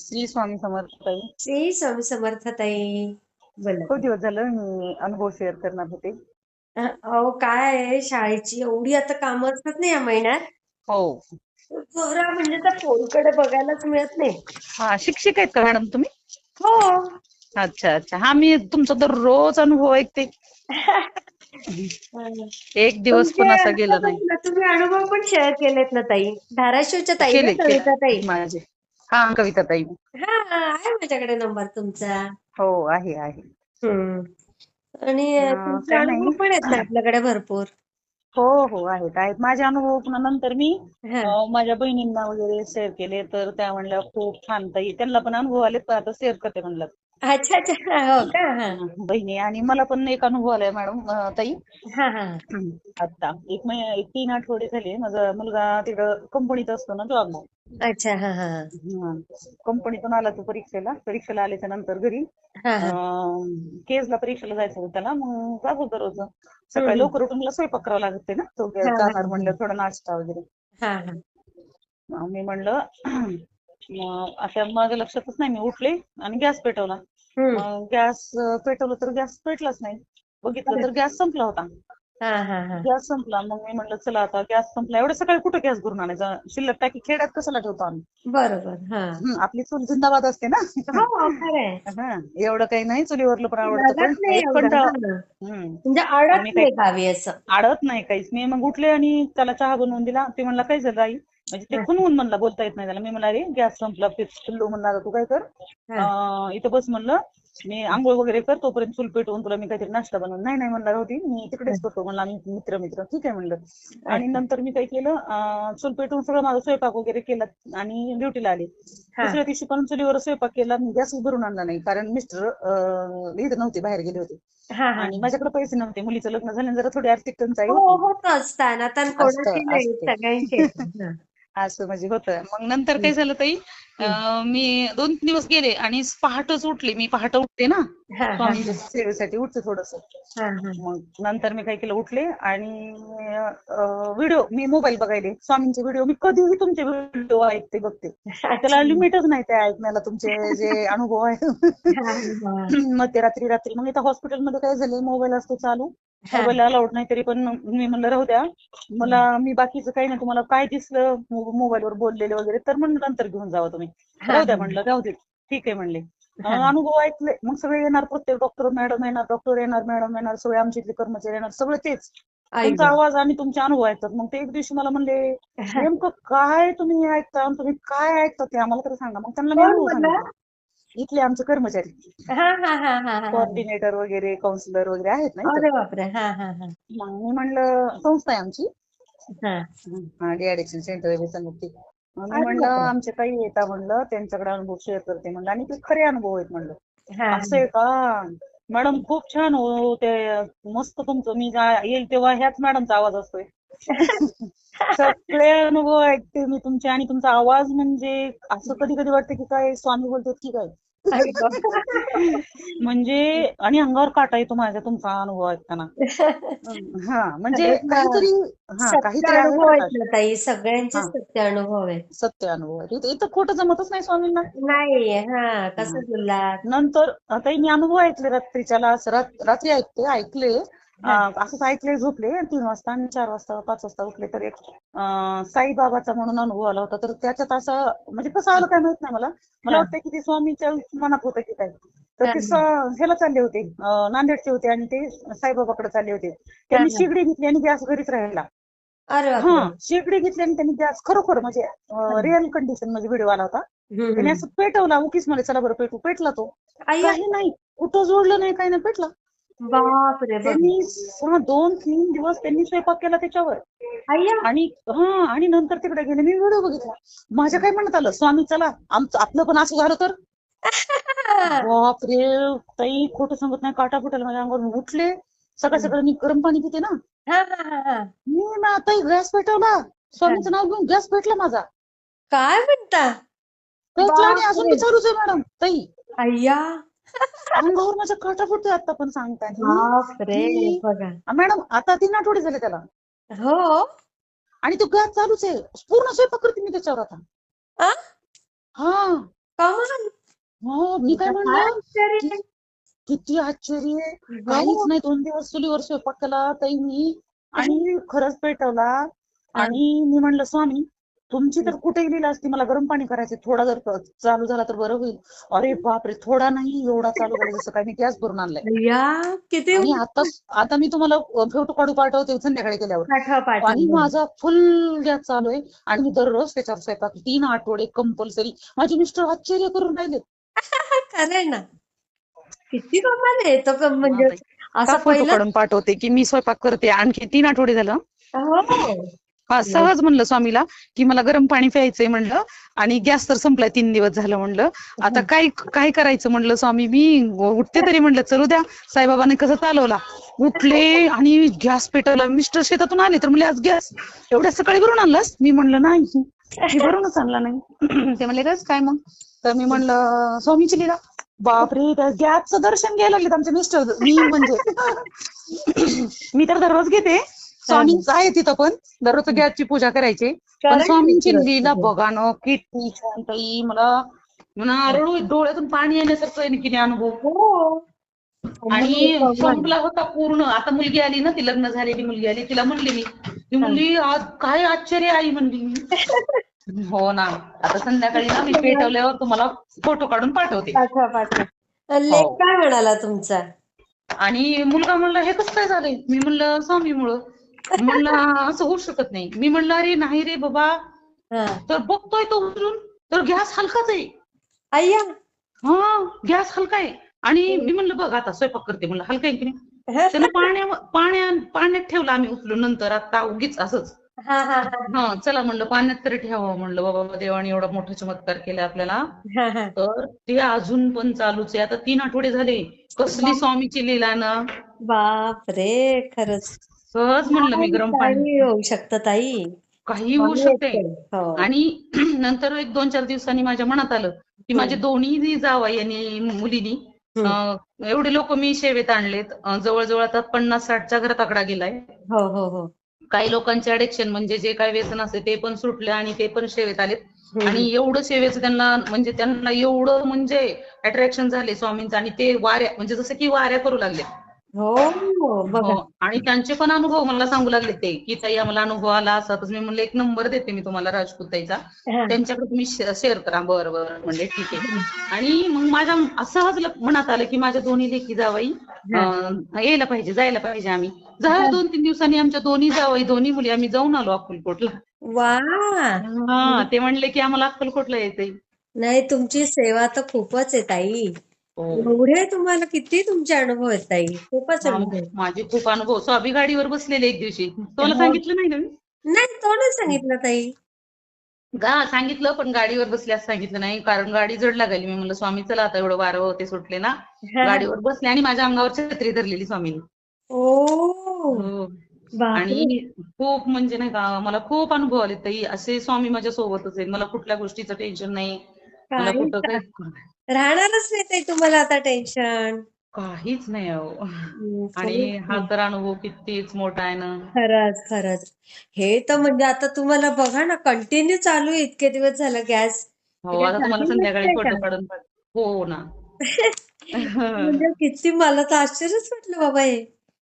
श्री स्वामी समर्थ ताई. श्री स्वामी समर्थ ताई. बोला. खूप दिवस झालं मी अनुभव शेअर करणार होते. अहो काय आहे? शाळेची एवढी आता कामं असतात ना या महिन्यात? हो. जरा म्हणजे त्या फोनकडे बघायलाच मिळत नाही. हा शिक्षक आहेत का मॅडम तुम्ही? हो. अच्छा अच्छा. हा मी तुमचा दररोज अनुभव ऐकते. एक दिवस पण तुमचे असा गेला नाही. तुम्ही अनुभव पण शेअर केलेत ना ताई? धाराशिवच्या ताई केले ना, कविता ताई? केले माझे. हा कविता ताई हा आहे माझ्याकडे नंबर तुमचा. हो आहे आहे. हम्म. आणि हा, तुमचे काय अनुभव नाही. पण आहेत ना आपल्याकडे भरपूर? हो हो आहेत आहेत. माझे अनुभव पुन्हा नंतर मी हा. अं, माझ्या बहिणींना वगैरे शेअर केले तर त्या म्हणल्या खूप छान ताई. त्यांना पण अनुभव आले पण आता शेअर करते म्हणलं अच्छा अच्छा. हो का? हा बहिणी आणि मला पण एक अनुभव आलाय मॅडम अं, ताई. हा हा. आता एक महिना एक तीन आठवडे झाले माझा मुलगा तिकडं कंपनीत असतो ना जॉबला अच्छा हा हा. कंपनीतून आला तो परीक्षेला परीक्षेला आल्याच्यानंतर घरी. हा हा. अं, केजला परीक्षेला जायचं होतं त्याला मग जात होतं रोज. सकाळी हम्म. लवकर उठून मला स्वयंपाक करावा लागते ना तो हा, हा, जाणार हा. म्हणलं थोडा नाश्ता वगैरे. हा हा. मग मी म्हणलं मग आता माझ्या लक्षातच नाही मी उठले आणि गॅस पेटवला. हम्म. मग गॅस पेटवलं तर गॅस पेटलाच नाही. बघितलं तर गॅस संपला होता. हा हा हा. गॅस संपला. मग मी म्हणलं चला आता गॅस संपला. एवढ्या सकाळी कुठं गॅस भरून आणायचा? शिल्लक टाकी खेड्यात कशाला ठेवतो आम्ही? बरोबर हा. हं, आपली चूल जिंदाबाद असते ना? हो खरंय. हं, एवढं काही नाही. चुलीवरलं पण आवडतं लागत पण नाही एक एवढं कंटाळा हा. हं, म्हणजे अडत आणि नाही गावी असं. आडत नाही काहीच. मी मग उठले आणि त्याला चहा बनवून दिला. ते म्हणला काय झालं आई? म्हणजे ते. खुनवून म्हणला बोलता येत नाही त्याला. मी म्हणला गॅस संपला पिल्लू म्हणला "आता तू काय कर. अं, इथं बस म्हणलं मी आंघोळ वगैरे कर तोपर्यंत चूल पेटवून तुला मी काहीतरी नाश्ता बनवून. नाही नाही म्हणला होती मी तिकडेच करतो म्हणला आम्ही मित्र मित्र. ठीक आहे म्हणलं. आणि नंतर मी काय केलं अं, चूल पेटवून सगळं माझा स्वयंपाक वगैरे केला आणि ड्युटीला आले. दुसऱ्या दिवशी पण चुलीवर स्वयंपाक केला मी गॅस भरून आणला नाही कारण मिस्टर इथं नव्हते बाहेर गेले होते. हा हा. आणि माझ्याकडे पैसे नव्हते मुलीचं लग्न झालं जरा थोडी आर्थिक टंचाई हो होती. होतच तानातान कोणाची नाही असते. सगळ्यांची. हा. असं म्हणजे होतं. मग नंतर काय झालं ताई? मी दोन तीन दिवस गेले आणि पहाटच उठले. मी पहाट उठते ना. सेवेसाठी उठते थोडस. मग नंतर मी काय केलं उठले आणि व्हिडिओ मी मोबाईल बघायले. स्वामींचे व्हिडिओ मी कधीही तुमचे व्हिडिओ ऐकते बघते. त्याला लिमिटच नाही त्या ऐकण्याला तुमचे जे अनुभव आहेत हा, हा. मध्यरात्री रात्री मग इथं हॉस्पिटलमध्ये काय झालं मोबाईल असतो चालू. मोबाईल अलाउड नाही तरी पण मी म्हणलं राहू द्या. मला मी बाकीचं काही नाही तुम्हाला काय दिसलं मोबाईलवर बोललेले वगैरे तर म्हणलं नंतर घेऊन जावा तुम्ही. राहू द्या म्हणलं राहू दे. ठीक आहे म्हणले. अनुभव ऐकले. मग सगळे येणार प्रत्येक डॉक्टर मॅडम येणार डॉक्टर येणार मॅडम येणार सगळे आमचे इथले कर्मचारी येणार सगळे तेच. तुमचा. आवाज आणि तुमचे अनुभव ऐकतात. मग ते एक दिवशी मला म्हणले नेमकं काय तुम्ही ऐकता? तुम्ही काय ऐकता ते आम्हाला तर सांगा. मग त्यांना मी अनुभव? सांगितले. इथले आमचे कर्मचारी. कोऑर्डिनेटर वगैरे काउन्सिलर वगैरे आहेत ना हा हा हा. मग मी म्हणलं संस्था आहे आमची. हा. सेंटर व्यसनमुक्ती मग मी म्हणलं. आमचे काही येतात म्हणलं त्यांच्याकडे अनुभव शेअर करते म्हणलं आणि ते खरे अनुभव आहेत म्हणलं हा असं आहे का मॅडम खूप छान हो ते मस्त तुमचं मी जा- येईल तेव्हा ह्याच मॅडमचा आवाज असतोय सगळे अनुभव ऐकते मी तुमचे आणि तुमचा आवाज म्हणजे असं कधी कधी वाटतं की काय स्वामी बोलतात की काय. म्हणजे आणि अंगावर काटा येतो माझ्या तुमचा अनुभव ऐकताना. हा म्हणजे. काहीतरी हा काहीतरी अनुभव आहेत ताई. सगळ्यांचे. सत्य अनुभव आहेत. सत्य अनुभव आहे इथं खोटं जमतच नाही स्वामींना. नाही हा कसं बोललात? नंतर आता मी अनुभव ऐकले रात्रीच्याला रात्री ऐकते ऐकले. असंच ऐकले झोपले तीन वाजता आणि चार वाजता पाच वाजता उठले तर. एक साईबाबाचा म्हणून अनुभव आला होता. तर त्याच्यात असं म्हणजे कसं आलं काय माहीत नाही मला. मला. वाटतं की ते स्वामीच्या मनात होतं की काय. तर. ते ह्याला चालले होते. नांदेडचे होते आणि ते साईबाबाकडे चालले होते. त्यांनी. शिगडी घेतली आणि गॅस घरीच राहिला. हा. शेगडी घेतली आणि त्यांनी गॅस खरोखर म्हणजे रिअल कंडिशनमध्ये व्हिडिओ आला होता. त्याने. असं पेटवला उकीसमध्ये चला बरं पेटू पेटला तो. काही नाही. कुठं जोडलं नाही काही नाही पेटला. बापरे बाप. त्यांनी हा दोन तीन दिवस त्यांनी स्वयंपाक केला त्याच्यावर. आणि हा आणि नंतर तिकडे गेले. मी व्हिडिओ बघितला. माझ्या काय म्हणत आलं? स्वामी चला. आमचं आपलं पण असं झालं तर? बापरे. ताई खोटं सांगत नाही. काटा फुटायला माझ्या अंगावर उठले. सकाळ सकाळी मी गरम पाणी पिते ना. मी ना ताई गॅस पेटवला. स्वामीचं नाव घेऊन गॅस पेटला माझा. काय म्हणता? अजून चालूच आहे मॅडम. ताई. अय्या अंगावर माझ्या काटा फुटतोय आता पण सांगताना मॅडम आता तीन आठवडे झाले त्याला. हो. आणि तो गॅस चालूच आहे. पूर्ण स्वयंपाक करते मी त्याच्यावर आता? हा. हो मी काय म्हणलं. किती आश्चर्य. काहीच नाही दोन दिवस चुलीवर स्वयंपाक केला ताई मी आणि खरंच पेटवला. आणि मी म्हणलं स्वामी तुमची तर कुठेही लिहिलं असती मला गरम पाणी करायचे थोडा जर चालू झाला तर बरं होईल. अरे बापरे थोडा नाही एवढा चालू झाला जसं काय मी गॅस भरून आणलाय. किती आणि आता आता मी तुम्हाला फोटो काढू पाठवते संध्याकाळी केल्यावर. पाठवा आणि माझा फुल गॅस चालू आहे. आणि मी दररोज त्याच्यावर स्वयंपाक तीन आठवडे कंपल्सरी माझे मिस्टर आश्चर्य करून राहिले. खरंय ना. किती कमाल आहे तो क- म्हणजे असं पहिलं काढून पाठवते की मी स्वयंपाक करते आणखी तीन आठवडे झालं. हो सहज म्हणलं स्वामीला की मला गरम पाणी प्यायचंय म्हणलं आणि गॅस तर संपलाय तीन दिवस झालं म्हणलं. आता काय काय करायचं म्हणलं स्वामी? मी उठते तरी म्हणलं चलू द्या. साईबाबाने कसं चालवला? उठले आणि गॅस पेटवला. मिस्टर शेतातून आले तर म्हणले आज गॅस एवढ्या सकाळी भरून आणलास? मी म्हणलं नाही. भरूनच आणला नाही. ते म्हणले "कस काय मग? तर मी म्हणलं स्वामीची लीला. बापरे त्या गॅसचं दर्शन घ्यायला लागलेत आमचे मिस्टर. मी म्हणजे मी तर दररोज घेते. स्वामींचं आहे तिथं पण. दररोज गॅसची पूजा करायची. पण. स्वामींची. लीला बघा ना किती छान ताई. मला रडू डोळ्यातून पाणी येण्यासारखं आहे किती अनुभव. हो. आणि. संपला होता पूर्ण. आता मुलगी आली ना ती लग्न झालेली मुलगी आली. तिला म्हणली मी ती म्हणली आज काय आश्चर्य आई म्हणली मी. हो ना. आता संध्याकाळी ना मी पेटवल्यावर तुम्हाला फोटो काढून पाठवते. पाठवा पाठवा. लेख हो. काय म्हणाला तुमचा? आणि मुलगा म्हणला हे कसं काय झालंय? मी म्हणलं स्वामीमुळं. म्हणलं असं होऊ शकत नाही. मी म्हणलं अरे नाही रे बाबा. तर बघतोय तो उचलून तर गॅस हलकाच आहे. अय्या हा गॅस हलका आहे. आणि मी म्हणलं बघ आता स्वयंपाक करते. म्हणलं हलका आहे की नाही? त्यानं पाण्या पाण्या पाण्यात ठेवला आम्ही उचलून नंतर. आता उगीच असंच. हा चला म्हणलं पाण्यात तरी ठेवावं म्हणलं. बाबा देवाने एवढा मोठा चमत्कार केला आपल्याला. तर ते अजून पण चालूच आहे. आता तीन आठवडे झाले. कसली स्वामीची लीला ना बाप रे खरंच. सहज म्हणलं मी गरम पाणी काही होऊ शकतं ताई. काही होऊ शकते. हो. आणि नंतर एक दोन चार दिवसांनी माझ्या मनात आलं की माझे दोन्ही जावई आणि मुलीनी. अं, एवढे लोक मी सेवेत आणलेत. अं, जवळजवळ आता पन्नास साठच्या घरात आकडा गेलाय. हो हो हो. काही लोकांचे अडिक्शन म्हणजे जे काही व्यसन असते ते पण सुटले आणि ते पण सेवेत आलेत. आणि एवढं सेवेचं त्यांना म्हणजे त्यांना एवढं म्हणजे अट्रॅक्शन झाले स्वामींचं आणि ते वाऱ्या म्हणजे जसं की वाऱ्या करू लागले. हो बघा. हो. आणि त्यांचे पण अनुभव मला सांगू लागले ते की ताई आम्हाला अनुभव आला असा. तर मी म्हणले एक नंबर देते मी तुम्हाला राजपूत ताईचा. हा. त्यांच्याकडे तुम्ही शेअर करा. बरं बरं म्हणले ठीक आहे. आणि मग माझ्या असं मनात आलं की माझ्या दोन्ही लेकी जावई अं, यायला पाहिजे जायला पाहिजे आम्ही. झालं दोन तीन दिवसांनी आमच्या दोन्ही जावई दोन्ही मुली आम्ही जाऊन आलो अक्कलकोटला. वा. हा ते म्हणले की आम्हाला अक्कलकोटला यायचंय नाही तुमची सेवा तर खूपच आहे ताई. एवढे तुम्हाला किती तुमचे अनुभव आहेत ताई? खूपच अनुभव. माझे खूप अनुभव. स्वामी गाडीवर बसलेले एक दिवशी. तुला हो. सांगितलं नाही ना मी? नाही तो नाही सांगितलं ताई. गा सांगितलं पण गाडीवर बसल्यास सांगितलं नाही. कारण गाडी जड लागायली मी म्हणलं स्वामी चला आता एवढं वारं होते सुटले ना. हा. गाडीवर बसले आणि माझ्या अंगावर छत्री धरलेली स्वामीने. ओ. हो. आणि खूप म्हणजे नाही का मला खूप अनुभव आले ताई. असे स्वामी माझ्या सोबतच आहेत. मला कुठल्या गोष्टीचं टेन्शन नाही. मला कुठं राहणारच नाही ताई तुम्हाला आता टेन्शन काहीच नाही अहो. आणि हा. तर अनुभव कितीच मोठा आहे ना. खरंच खरंच. हे तर म्हणजे आता तुम्हाला बघा ना कंटिन्यू चालू आहे इतके दिवस झालं गॅस हो आता तुम्हाला संध्याकाळी फोटो? काढून पाठ- हो ना. म्हणजे किती मला तर आश्चर्यच वाटलं बाबा हे.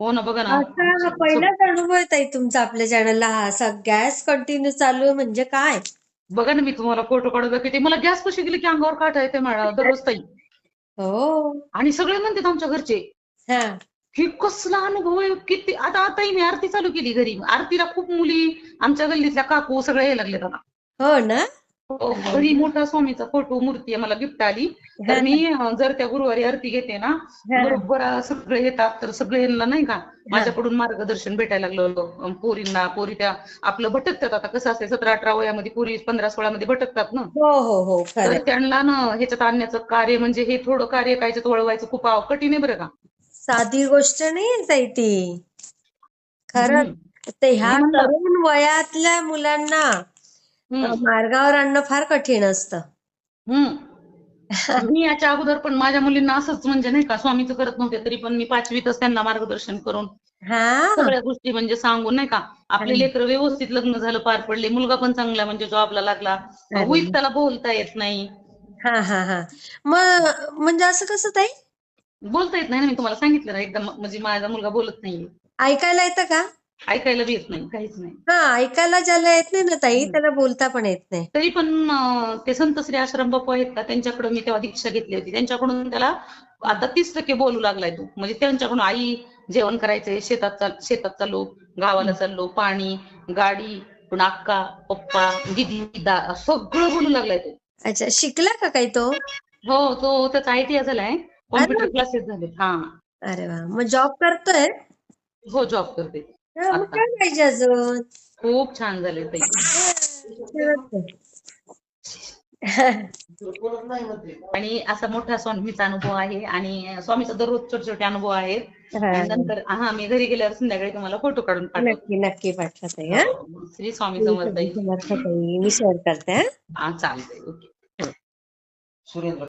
हो ना बघा ना. असा हा पहिलाच अनुभव आहे ताई तुमचा आपल्या चॅनलला हा असा गॅस कंटिन्यू चालू आहे म्हणजे काय? बघा ना मी तुम्हाला फोटो काढून दाखवते. मला गॅस कशी गेली की अंगावर काटा येते मला दररोज ताई. हो. आणि सगळे म्हणतात आमच्या घरचे. हा. कसला अनुभव आहे किती आता आताही मी आरती चालू केली घरी. आरतीला खूप मुली आमच्या गल्लीतल्या काकू सगळे यायला लागलेत आता हो ना? हो, मोठा स्वामीचा फोटो मूर्ती आहे मला गिफ्ट आली. तर मी जर त्या गुरुवारी आरती घेते ना बरोबर सगळे येतात तर सगळ्यांना नाही का माझ्याकडून मार्गदर्शन भेटायला लागलं. पोरींना पोरी त्या आपलं भटकतात. आता कसं असते सतरा अठरा वयामध्ये पोरी पंधरा सोळा मध्ये भटकतात ना. हो हो हो तर खरं त्यांना ना ह्याच्यात आणण्याचं कार्य म्हणजे हे थोडं कार्य काय वळवायचं खूप आव- कठीण आहे बरं का. साधी गोष्ट नाही ती. खरंच ते ह्या तरुण वयातल्या मुलांना. मार्गावर आणणं फार कठीण असतं. मी याच्या अगोदर पण माझ्या मुलींना असंच म्हणजे नाही का स्वामीचं करत नव्हते तरी पण मी पाचवीतच त्यांना मार्गदर्शन करून हा. सगळ्या गोष्टी म्हणजे सांगून नाही का आपले लेकरं व्यवस्थित लग्न झालं पार पडले मुलगा पण चांगला म्हणजे जॉबला लागला. होईल त्याला बोलता येत नाही. हा हा हा. मग म्हणजे असं कसं ताई? बोलता येत नाही ना मी तुम्हाला सांगितलं ना एकदम म्हणजे माझा मुलगा बोलत नाहीये. ऐकायला येतं का? ऐकायला बी येत नाही. काहीच नाही. हा ऐकायला ज्याला येत नाही ना ताई त्याला बोलता पण येत नाही. तरी पण अं, ते संत श्री आश्रम बापू आहेत का त्यांच्याकडे मी तेव्हा दीक्षा घेतली होती. त्यांच्याकडून त्याला आता तीस टक्के बोलू लागलाय तो. म्हणजे त्यांच्याकडून आई जेवण करायचंय शेतात चाल शेतात चाललो गावाला चाललो पाणी गाडी पुन्हा अक्का पप्पा दिदी दा सगळं बोलू लागलाय तो. अच्छा शिकला का काही तो? हो तो त्याचा आयटीआय झालाय. कॉम्प्युटर क्लासेस झाले हा. अरे वा. मग जॉब करतोय? हो जॉब करते. हा, मग काय पाहिजे अजून? खूप छान झाले ताई. आणि असा मोठा स्वामीचा अनुभव आहे आणि स्वामीचा दररोज छोटे छोटे अनुभव आहेत. हा, नंतर हा मी घरी गेल्यावर संध्याकाळी तुम्हाला फोटो काढून पाठवते. नक्की नक्की पाठवा ताई हा श्री स्वामी समर्थ समर्थ ताई मी शेअर करते हा. हा चालतंय ओके. सुरेंद्र.